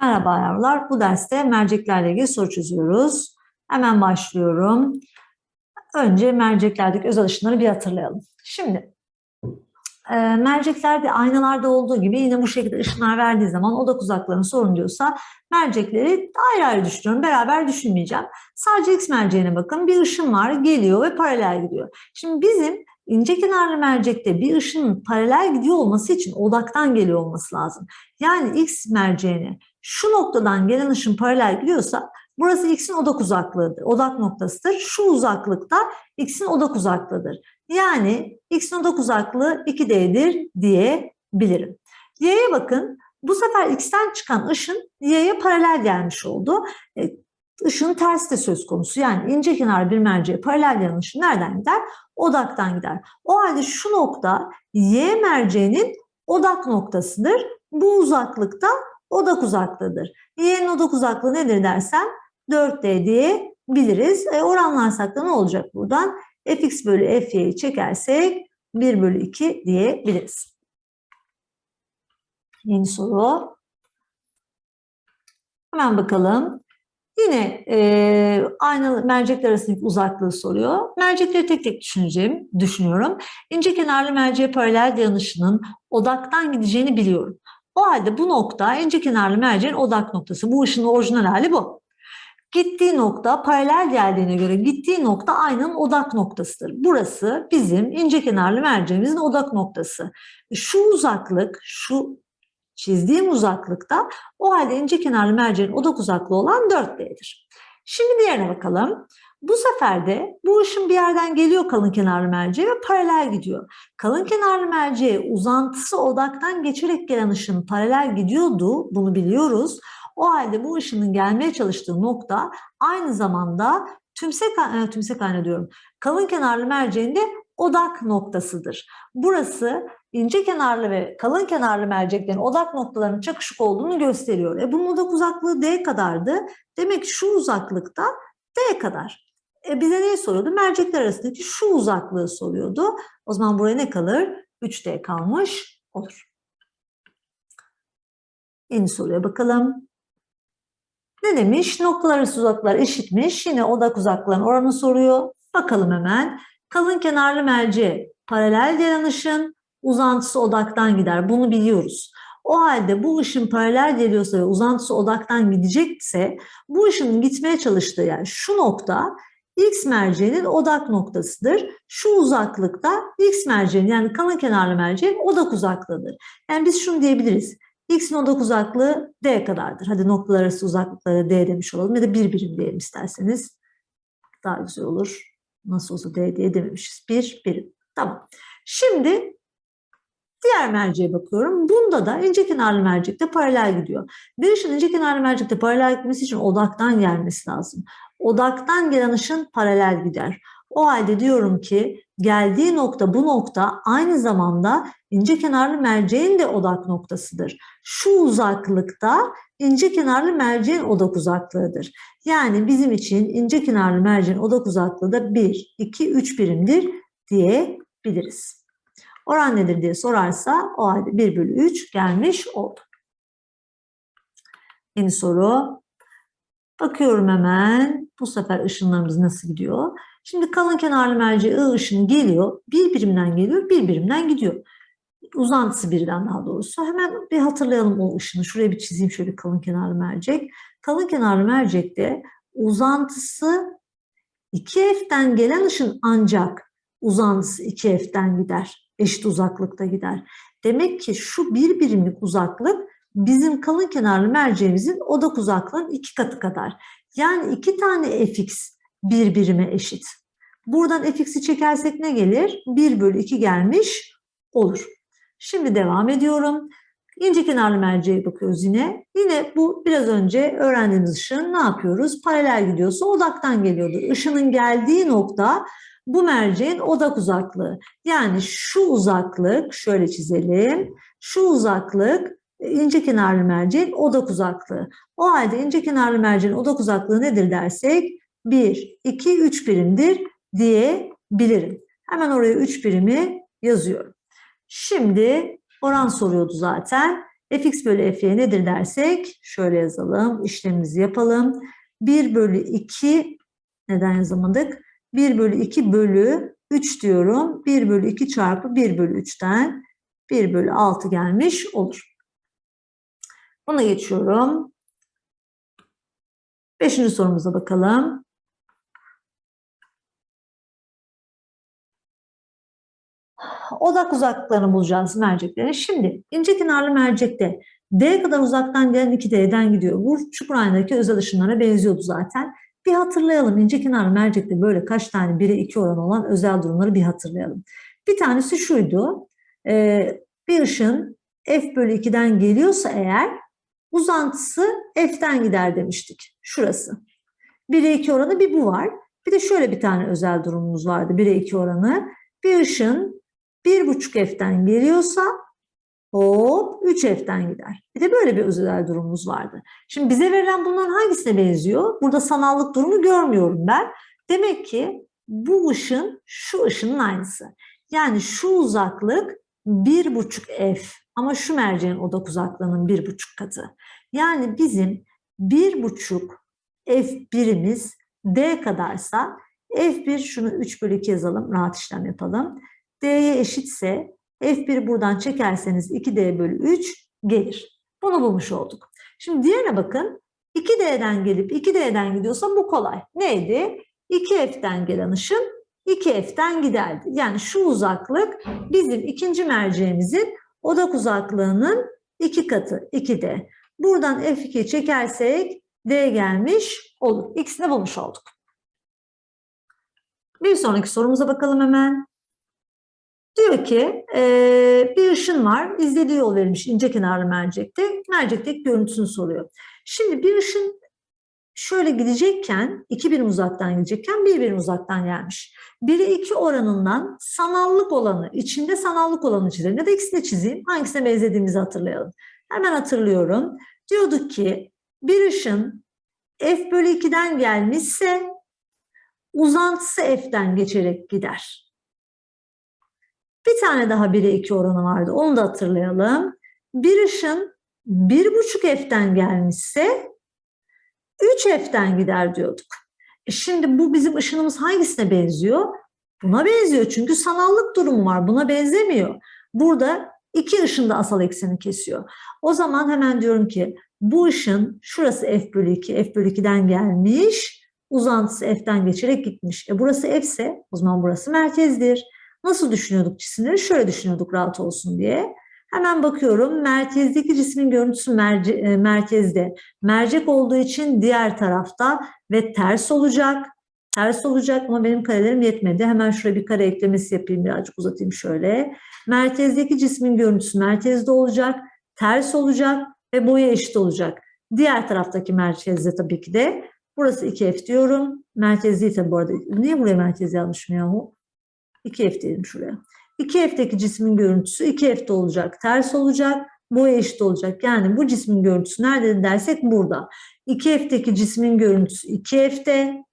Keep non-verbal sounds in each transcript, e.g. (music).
Merhaba yavrular. Bu derste merceklerle ilgili soru çözüyoruz. Hemen başlıyorum. Önce merceklerdeki özel ışınları bir hatırlayalım. Şimdi e, merceklerde aynalarda olduğu gibi yine bu şekilde ışınlar verdiği zaman odak uzaklarını sorun diyorsa mercekleri ayrı ayrı düşünüyorum. Beraber düşünmeyeceğim. Sadece X merceğine bakın. Bir ışın var geliyor ve paralel gidiyor. Şimdi bizim ince kenarlı mercekte bir ışının paralel gidiyor olması için odaktan geliyor olması lazım. Yani X merceğine şu noktadan gelen ışın paralel gidiyorsa burası x'in odak uzaklığıdır. Odak noktasıdır. Şu uzaklıkta x'in odak uzaklığıdır. Yani x'in odak uzaklığı 2d'dir diyebilirim. Y'ye bakın. Bu sefer x'ten çıkan ışın y'ye paralel gelmiş oldu. E, ışığın tersi de söz konusu. Yani ince kenar bir merceğe paralel gelen ışın nereden gider? Odaktan gider. O halde şu nokta y merceğinin odak noktasıdır. Bu uzaklıkta odak uzaklığıdır. Y'nin odak uzaklığı nedir dersen 4D diyebiliriz. E, oranlarsak da ne olacak buradan? fx bölü fy'yi çekersek 1 bölü 2 diyebiliriz. Yeni soru. Hemen bakalım. Yine e, aynı mercekler arasındaki uzaklığı soruyor. Mercekleri tek tek düşüneceğim, düşünüyorum. İnce kenarlı merceğe paralel dayanışının odaktan gideceğini biliyorum. O halde bu nokta ince kenarlı merceğin odak noktası. Bu ışının orijinal hali bu. Gittiği nokta paralel geldiğine göre gittiği nokta aynanın odak noktasıdır. Burası bizim ince kenarlı merceğimizin odak noktası. Şu uzaklık, şu çizdiğim uzaklıkta o halde ince kenarlı merceğin odak uzaklığı olan 4D'dir. Şimdi diğerine bakalım. Bu sefer de bu ışın bir yerden geliyor kalın kenarlı merceğe ve paralel gidiyor. Kalın kenarlı merceğe uzantısı odaktan geçerek gelen ışın paralel gidiyordu. Bunu biliyoruz. O halde bu ışının gelmeye çalıştığı nokta aynı zamanda tümsek, e, tümsek hane diyorum. Kalın kenarlı merceğin de odak noktasıdır. Burası ince kenarlı ve kalın kenarlı merceklerin odak noktalarının çakışık olduğunu gösteriyor. E bunun odak uzaklığı D kadardı. Demek şu uzaklıkta D kadar. E bize neyi soruyordu? Mercekler arasındaki şu uzaklığı soruyordu. O zaman buraya ne kalır? 3D kalmış olur. Yeni soruya bakalım. Ne demiş? Noktalar arası uzaklıklar eşitmiş. Yine odak uzaklıkların oranı soruyor. Bakalım hemen. Kalın kenarlı merceğe paralel gelen ışın uzantısı odaktan gider. Bunu biliyoruz. O halde bu ışın paralel geliyorsa ve uzantısı odaktan gidecekse bu ışının gitmeye çalıştığı yer şu nokta X merceğinin odak noktasıdır. Şu uzaklıkta X merceğin yani kalın kenarlı merceğin odak uzaklığıdır. Yani biz şunu diyebiliriz. X'in odak uzaklığı D kadardır. Hadi noktalar arası uzaklıklara D demiş olalım ya da bir birim diyelim isterseniz. Daha güzel olur. Nasıl olsa D diye dememişiz. Bir birim. Tamam. Şimdi diğer merceğe bakıyorum. Bunda da ince kenarlı mercekte paralel gidiyor. Bir ışın ince kenarlı mercekte paralel gitmesi için odaktan gelmesi lazım. Odaktan gelen ışın paralel gider. O halde diyorum ki geldiği nokta bu nokta aynı zamanda ince kenarlı merceğin de odak noktasıdır. Şu uzaklıkta ince kenarlı merceğin odak uzaklığıdır. Yani bizim için ince kenarlı merceğin odak uzaklığı da 1, 2, 3 birimdir diyebiliriz. Oran nedir diye sorarsa o halde 1 bölü 3 gelmiş oldu. Yeni soru. Bakıyorum hemen. Bu sefer ışınlarımız nasıl gidiyor? Şimdi kalın kenarlı merceğe I ışını geliyor. Bir birimden geliyor, bir birimden gidiyor. Uzantısı birden daha doğrusu. Hemen bir hatırlayalım o ışını. Şuraya bir çizeyim şöyle kalın kenarlı mercek. Kalın kenarlı mercekte uzantısı 2F'den gelen ışın ancak uzantısı 2F'den gider. Eşit uzaklıkta gider. Demek ki şu bir birimlik uzaklık bizim kalın kenarlı merceğimizin odak uzaklığının iki katı kadar. Yani iki tane fx bir birime eşit. Buradan fx'i çekersek ne gelir? 1 bölü 2 gelmiş olur. Şimdi devam ediyorum. İnce kenarlı merceğe bakıyoruz yine. Yine bu biraz önce öğrendiğimiz ışın ne yapıyoruz? Paralel gidiyorsa odaktan geliyordur. Işının geldiği nokta bu merceğin odak uzaklığı. Yani şu uzaklık şöyle çizelim. Şu uzaklık ince kenarlı merceğin odak uzaklığı. O halde ince kenarlı merceğin odak uzaklığı nedir dersek 1, 2, 3 birimdir diyebilirim. Hemen oraya 3 birimi yazıyorum. Şimdi oran soruyordu zaten. fx bölü fy nedir dersek şöyle yazalım. işlemimizi yapalım. 1 bölü 2 neden yazamadık? 1 bölü 2 bölü 3 diyorum. 1 bölü 2 çarpı 1 bölü 3'ten 1 bölü 6 gelmiş olur. Buna geçiyorum. Beşinci sorumuza bakalım. Odak uzaklıklarını bulacağız merceklerin. Şimdi ince kenarlı mercekte D kadar uzaktan gelen 2D'den gidiyor. Bu çukur aynadaki özel ışınlara benziyordu zaten. Bir hatırlayalım. İnce kenarlı mercekte böyle kaç tane 1'e 2 oran olan özel durumları bir hatırlayalım. Bir tanesi şuydu. Ee, bir ışın F bölü 2'den geliyorsa eğer uzantısı F'ten gider demiştik. Şurası. 1'e 2 oranı bir bu var. Bir de şöyle bir tane özel durumumuz vardı 1'e 2 oranı. Bir ışın 1,5 F'ten geliyorsa hop 3 F'ten gider. Bir de böyle bir özel durumumuz vardı. Şimdi bize verilen bunların hangisine benziyor? Burada sanallık durumu görmüyorum ben. Demek ki bu ışın şu ışının aynısı. Yani şu uzaklık 1,5 F ama şu merceğin odak uzaklığının 1,5 katı. Yani bizim 1,5 F1'imiz D kadarsa F1 şunu 3 bölü 2 yazalım rahat işlem yapalım. D'ye eşitse F1'i buradan çekerseniz 2D bölü 3 gelir. Bunu bulmuş olduk. Şimdi diğerine bakın. 2D'den gelip 2D'den gidiyorsa bu kolay. Neydi? 2F'den gelen ışın 2F'den giderdi. Yani şu uzaklık bizim ikinci merceğimizin odak uzaklığının iki katı 2D. Buradan F2'yi çekersek D gelmiş olur. İkisini bulmuş olduk. Bir sonraki sorumuza bakalım hemen. Diyor ki e, bir ışın var. İzlediği yol verilmiş ince kenarlı mercekte. Mercekteki görüntüsünü soruyor. Şimdi bir ışın şöyle gidecekken, iki birim uzaktan gidecekken bir birim uzaktan gelmiş. 1'e 2 oranından sanallık olanı, içinde sanallık olanı çizelim. Ya da ikisini çizeyim. Hangisine benzediğimizi hatırlayalım. Hemen hatırlıyorum. Diyorduk ki bir ışın f bölü 2'den gelmişse uzantısı f'ten geçerek gider. Bir tane daha 1'e 2 oranı vardı. Onu da hatırlayalım. Bir ışın 1,5 f'ten gelmişse 3 f'ten gider diyorduk. E şimdi bu bizim ışınımız hangisine benziyor? Buna benziyor çünkü sanallık durumu var. Buna benzemiyor. Burada iki ışın da asal ekseni kesiyor. O zaman hemen diyorum ki bu ışın şurası f bölü 2, f bölü 2'den gelmiş. Uzantısı f'ten geçerek gitmiş. E burası f ise o zaman burası merkezdir. Nasıl düşünüyorduk cisimleri? Şöyle düşünüyorduk rahat olsun diye. Hemen bakıyorum merkezdeki cismin görüntüsü merce, e, merkezde. Mercek olduğu için diğer tarafta ve ters olacak. Ters olacak ama benim karelerim yetmedi. Hemen şuraya bir kare eklemesi yapayım birazcık uzatayım şöyle. Merkezdeki cismin görüntüsü merkezde olacak. Ters olacak ve boyu eşit olacak. Diğer taraftaki merkezde tabii ki de. Burası 2F diyorum. Merkez değil tabii bu arada. Niye buraya merkez yazmışım yahu? 2F diyelim şuraya. 2F'deki cismin görüntüsü 2F'de olacak, ters olacak, boyu eşit olacak. Yani bu cismin görüntüsü nerede dersek burada. 2F'deki cismin görüntüsü 2F'de,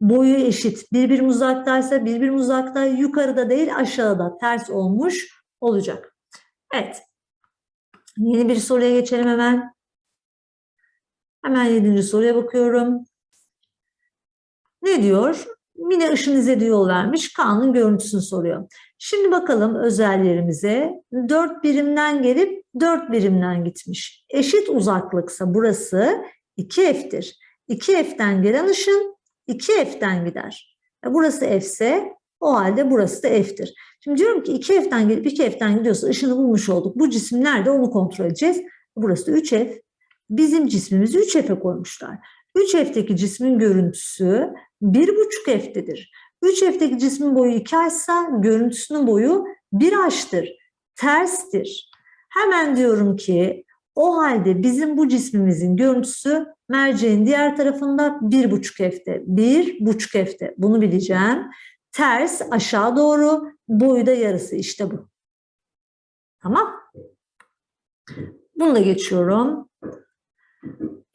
boyu eşit. Birbirine uzaktaysa birbirine uzakta, yukarıda değil aşağıda ters olmuş olacak. Evet. Yeni bir soruya geçelim hemen. Hemen yedinci soruya bakıyorum. Ne diyor? Yine ışın vermiş. K'nın görüntüsünü soruyor. Şimdi bakalım özellerimize. 4 birimden gelip 4 birimden gitmiş. Eşit uzaklıksa burası 2F'tir. 2F'den gelen ışın 2F'den gider. E burası F ise o halde burası da F'tir. Şimdi diyorum ki 2F'den gelip 2F'den gidiyorsa ışını bulmuş olduk. Bu cisim nerede onu kontrol edeceğiz. Burası da 3F. Bizim cismimizi 3F'e koymuşlar. 3F'teki cismin görüntüsü 1,5 F'tedir. 3F'teki cismin boyu 2 H'sa görüntüsünün boyu 1 H'tır. Terstir. Hemen diyorum ki o halde bizim bu cismimizin görüntüsü merceğin diğer tarafında 1,5 F'te. 1,5 F'te. Bunu bileceğim. Ters aşağı doğru boyu da yarısı işte bu. Tamam. Bunu da geçiyorum.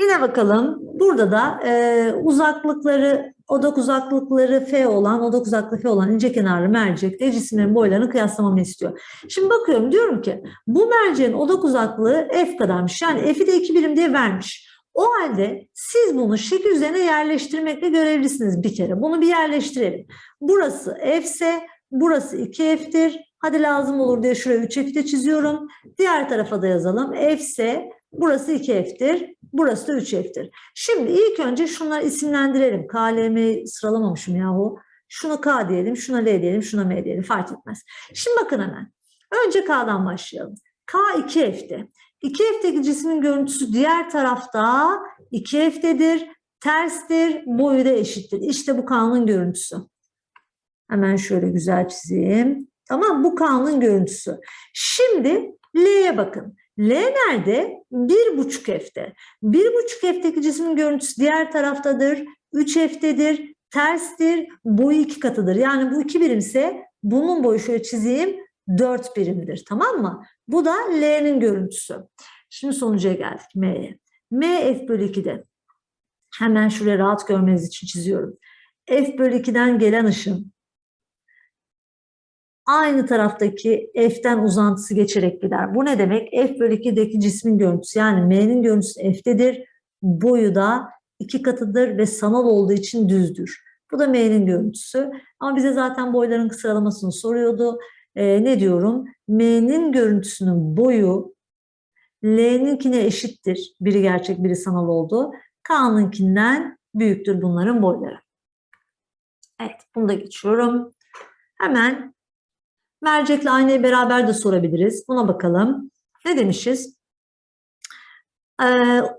Yine bakalım burada da e, uzaklıkları odak uzaklıkları F olan, odak uzaklığı F olan ince kenarlı mercekte cisimlerin boylarını kıyaslamamı istiyor. Şimdi bakıyorum diyorum ki bu merceğin odak uzaklığı F kadarmış. Yani F'i de 2 birim diye vermiş. O halde siz bunu şekil üzerine yerleştirmekle görevlisiniz bir kere. Bunu bir yerleştirelim. Burası F ise burası 2F'tir. Hadi lazım olur diye şuraya 3F'i de çiziyorum. Diğer tarafa da yazalım. F ise burası 2F'tir. Burası da 3F'tir. Şimdi ilk önce şunları isimlendirelim. K, L, M sıralamamışım yahu. Şunu K diyelim, şuna L diyelim, şuna M diyelim fark etmez. Şimdi bakın hemen. Önce K'dan başlayalım. K 2F'ti. 2F'teki cismin görüntüsü diğer tarafta 2F'tedir, terstir, boyu da eşittir. İşte bu K'nın görüntüsü. Hemen şöyle güzel çizeyim. Tamam bu K'nın görüntüsü. Şimdi L'ye bakın. L nerede? 1,5 F'te. 1,5 F'teki cismin görüntüsü diğer taraftadır. 3 F'tedir. Terstir. Boyu iki katıdır. Yani bu iki birimse bunun boyu şöyle çizeyim 4 birimdir. Tamam mı? Bu da L'nin görüntüsü. Şimdi sonuca geldik M'ye. M F bölü 2'de. Hemen şuraya rahat görmeniz için çiziyorum. F bölü 2'den gelen ışın aynı taraftaki F'ten uzantısı geçerek gider. Bu ne demek? F bölü 2'deki cismin görüntüsü yani M'nin görüntüsü F'tedir. Boyu da iki katıdır ve sanal olduğu için düzdür. Bu da M'nin görüntüsü. Ama bize zaten boyların sıralamasını soruyordu. Ee, ne diyorum? M'nin görüntüsünün boyu L'ninkine eşittir. Biri gerçek, biri sanal oldu. K'nınkinden büyüktür bunların boyları. Evet, bunu da geçiyorum. Hemen mercekle aynayı beraber de sorabiliriz. Buna bakalım. Ne demişiz? Ee,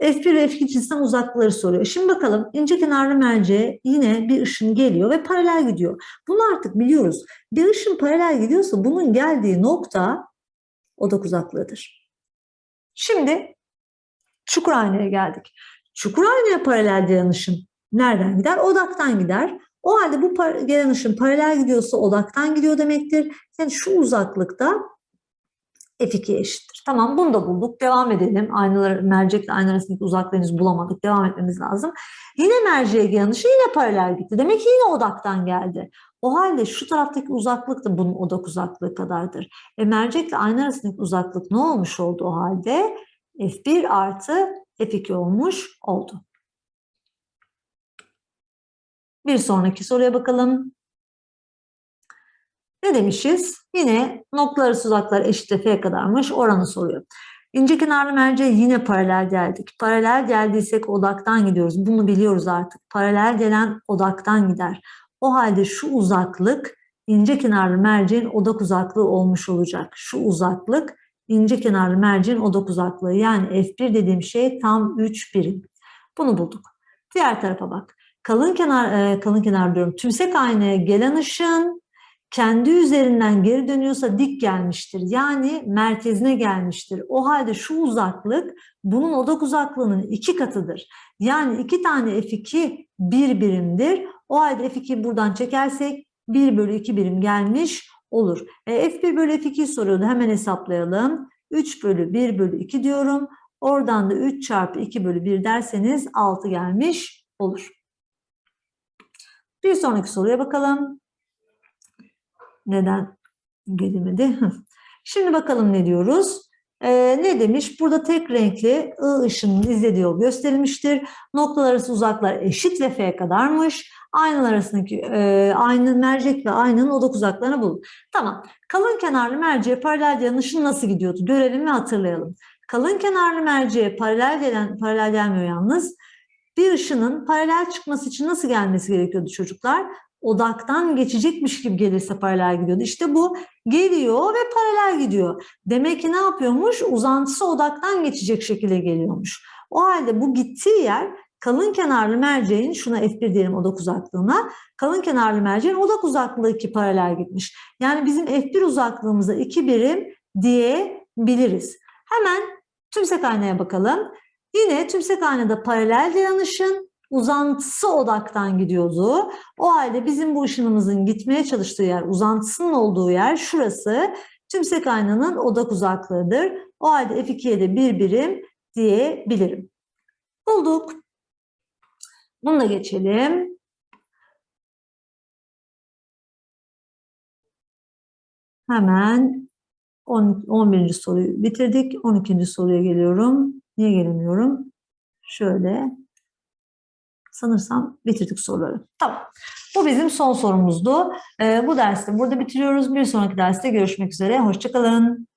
F1 ve F2 cinsinden uzaklıkları soruyor. Şimdi bakalım ince kenarlı merceğe yine bir ışın geliyor ve paralel gidiyor. Bunu artık biliyoruz. Bir ışın paralel gidiyorsa bunun geldiği nokta odak uzaklığıdır. Şimdi çukur aynaya geldik. Çukur aynaya paralel gelen ışın nereden gider? Odaktan gider. O halde bu gelen ışın paralel gidiyorsa odaktan gidiyor demektir. Yani şu uzaklıkta F2 eşittir. Tamam bunu da bulduk. Devam edelim. Aynalar, mercekle ayna arasındaki uzaklığı henüz bulamadık. Devam etmemiz lazım. Yine merceğe gelen ışın yine paralel gitti. Demek ki yine odaktan geldi. O halde şu taraftaki uzaklık da bunun odak uzaklığı kadardır. E mercekle ayna arasındaki uzaklık ne olmuş oldu o halde? F1 artı F2 olmuş oldu. Bir sonraki soruya bakalım. Ne demişiz? Yine noktalar arası uzaklar eşit F'ye kadarmış oranı soruyor. İnce kenarlı merceğe yine paralel geldik. Paralel geldiysek odaktan gidiyoruz. Bunu biliyoruz artık. Paralel gelen odaktan gider. O halde şu uzaklık ince kenarlı merceğin odak uzaklığı olmuş olacak. Şu uzaklık ince kenarlı merceğin odak uzaklığı. Yani F1 dediğim şey tam 3 birim. Bunu bulduk. Diğer tarafa bak. Kalın kenar, e, kalın kenar diyorum. Tümsek aynaya gelen ışın kendi üzerinden geri dönüyorsa dik gelmiştir. Yani merkezine gelmiştir. O halde şu uzaklık bunun odak uzaklığının iki katıdır. Yani iki tane F2 bir birimdir. O halde F2 buradan çekersek 1 bölü 2 birim gelmiş olur. E, F1 bölü F2'yi soruyordu. Hemen hesaplayalım. 3 bölü 1 bölü 2 diyorum. Oradan da 3 çarpı 2 bölü 1 derseniz 6 gelmiş olur. Bir sonraki soruya bakalım. Neden gelemedi? (laughs) Şimdi bakalım ne diyoruz? Ee, ne demiş? Burada tek renkli I ışının izlediği yol gösterilmiştir. Noktalar arası uzaklar eşit ve F kadarmış. Aynalar arasındaki e, aynı mercek ve aynanın odak uzaklarını bulun. Tamam. Kalın kenarlı merceğe paralel gelen ışın nasıl gidiyordu? Görelim ve hatırlayalım. Kalın kenarlı merceğe paralel gelen, paralel gelmiyor yalnız. Bir ışının paralel çıkması için nasıl gelmesi gerekiyordu çocuklar? odaktan geçecekmiş gibi gelirse paralel gidiyordu. İşte bu geliyor ve paralel gidiyor. Demek ki ne yapıyormuş? Uzantısı odaktan geçecek şekilde geliyormuş. O halde bu gittiği yer kalın kenarlı merceğin, şuna F1 diyelim odak uzaklığına, kalın kenarlı merceğin odak uzaklığı 2 paralel gitmiş. Yani bizim F1 uzaklığımıza 2 birim diyebiliriz. Hemen tümsek aynaya bakalım. Yine tümsek aynada paralel dayanışın uzantısı odaktan gidiyordu. O halde bizim bu ışınımızın gitmeye çalıştığı yer, uzantısının olduğu yer şurası. Tümsek aynanın odak uzaklığıdır. O halde F2'ye de bir birim diyebilirim. Bulduk. Bununla geçelim. Hemen 11. soruyu bitirdik. 12. soruya geliyorum. Niye gelemiyorum? Şöyle. Sanırsam bitirdik soruları. Tamam. Bu bizim son sorumuzdu. Ee, bu derste burada bitiriyoruz. Bir sonraki derste görüşmek üzere. Hoşçakalın.